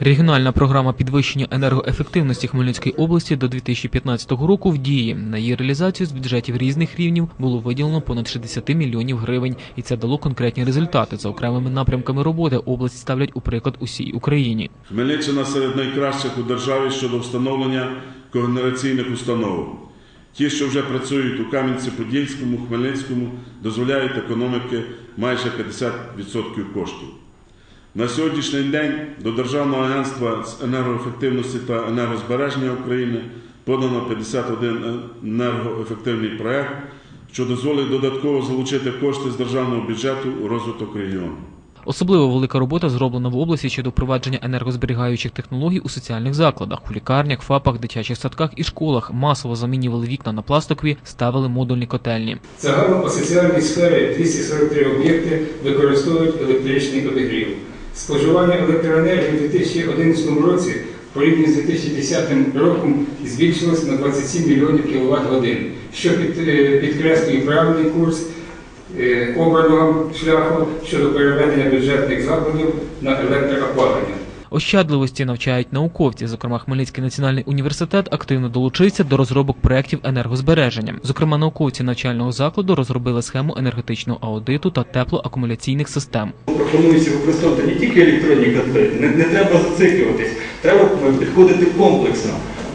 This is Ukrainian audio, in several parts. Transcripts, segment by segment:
Регіональна програма підвищення енергоефективності Хмельницької області до 2015 року в дії. На її реалізацію з бюджетів різних рівнів було виділено понад 60 мільйонів гривень, і це дало конкретні результати. За окремими напрямками роботи область ставлять у приклад усій Україні. Хмельниччина серед найкращих у державі щодо встановлення когенераційних установок. Ті, що вже працюють у Кам'янці-Подільському, Хмельницькому, дозволяють економіки майже 50% коштів. На сьогоднішній день до Державного агентства з енергоефективності та енергозбереження України подано 51 енергоефективний проект, що дозволить додатково залучити кошти з державного бюджету у розвиток регіону. Особливо велика робота зроблена в області щодо впровадження енергозберігаючих технологій у соціальних закладах, у лікарнях, ФАПах, дитячих садках і школах. Масово замінювали вікна на пластикові, ставили модульні котельні. Загалом по соціальній сфері 243 об'єкти використовують електричний обігрів. Споживання електроенергії у 2011 році порівняно з 2010 роком збільшилось на 27 мільйонів кВт годин, що е, підкреслює правильний курс е, обраного шляху щодо переведення бюджетних закладів на електроопалення. Ощадливості навчають науковці. Зокрема, Хмельницький національний університет активно долучився до розробок проєктів енергозбереження. Зокрема, науковці навчального закладу розробили схему енергетичного аудиту та теплоакумуляційних систем. Пропонується використовувати не тільки електронні котли, не, не треба зациклюватись, треба підходити комплексно.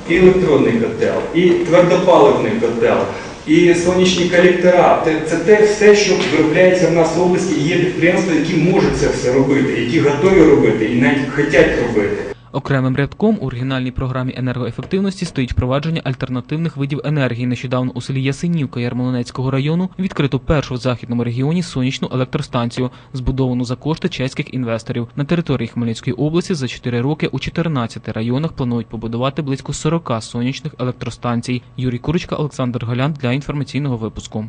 І електронний котел, і твердопаливний котел, і сонячні колектора. Це те все, що виробляється в нас в області, є підприємства, які можуть це все робити, які готові робити і навіть хочуть робити. Окремим рядком у оригінальній програмі енергоефективності стоїть впровадження альтернативних видів енергії. Нещодавно у селі Ясенівка Ярмолинецького району відкрито першу в західному регіоні сонячну електростанцію, збудовану за кошти чеських інвесторів. На території Хмельницької області за 4 роки у 14 районах планують побудувати близько 40 сонячних електростанцій. Юрій Курочка, Олександр Голян для інформаційного випуску.